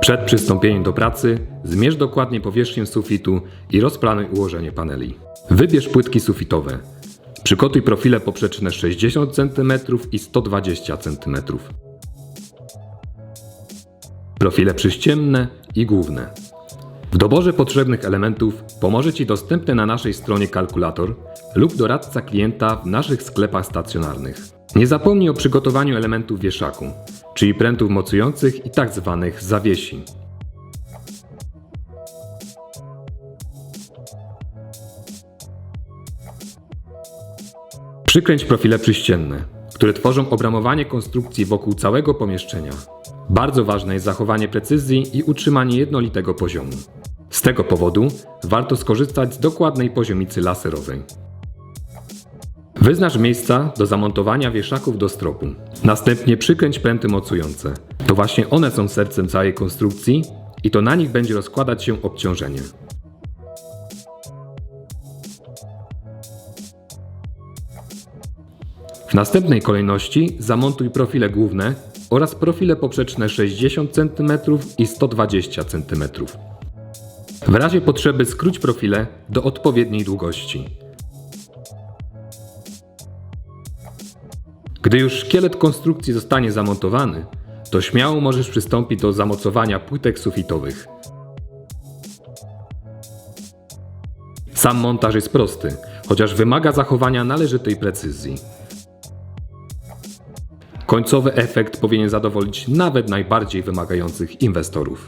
Przed przystąpieniem do pracy zmierz dokładnie powierzchnię sufitu i rozplanuj ułożenie paneli. Wybierz płytki sufitowe. Przygotuj profile poprzeczne 60 cm i 120 cm. Profile przyścienne i główne. W doborze potrzebnych elementów pomoże Ci dostępny na naszej stronie kalkulator lub doradca klienta w naszych sklepach stacjonarnych. Nie zapomnij o przygotowaniu elementów wieszaku, czyli prętów mocujących i tak zwanych zawiesi. Przykręć profile przyścienne, które tworzą obramowanie konstrukcji wokół całego pomieszczenia. Bardzo ważne jest zachowanie precyzji i utrzymanie jednolitego poziomu. Z tego powodu warto skorzystać z dokładnej poziomicy laserowej. Wyznacz miejsca do zamontowania wieszaków do stropu. Następnie przykręć pręty mocujące. To właśnie one są sercem całej konstrukcji i to na nich będzie rozkładać się obciążenie. W następnej kolejności zamontuj profile główne oraz profile poprzeczne 60 cm i 120 cm. W razie potrzeby skróć profile do odpowiedniej długości. Gdy już szkielet konstrukcji zostanie zamontowany, to śmiało możesz przystąpić do zamocowania płytek sufitowych. Sam montaż jest prosty, chociaż wymaga zachowania należytej precyzji. Końcowy efekt powinien zadowolić nawet najbardziej wymagających inwestorów.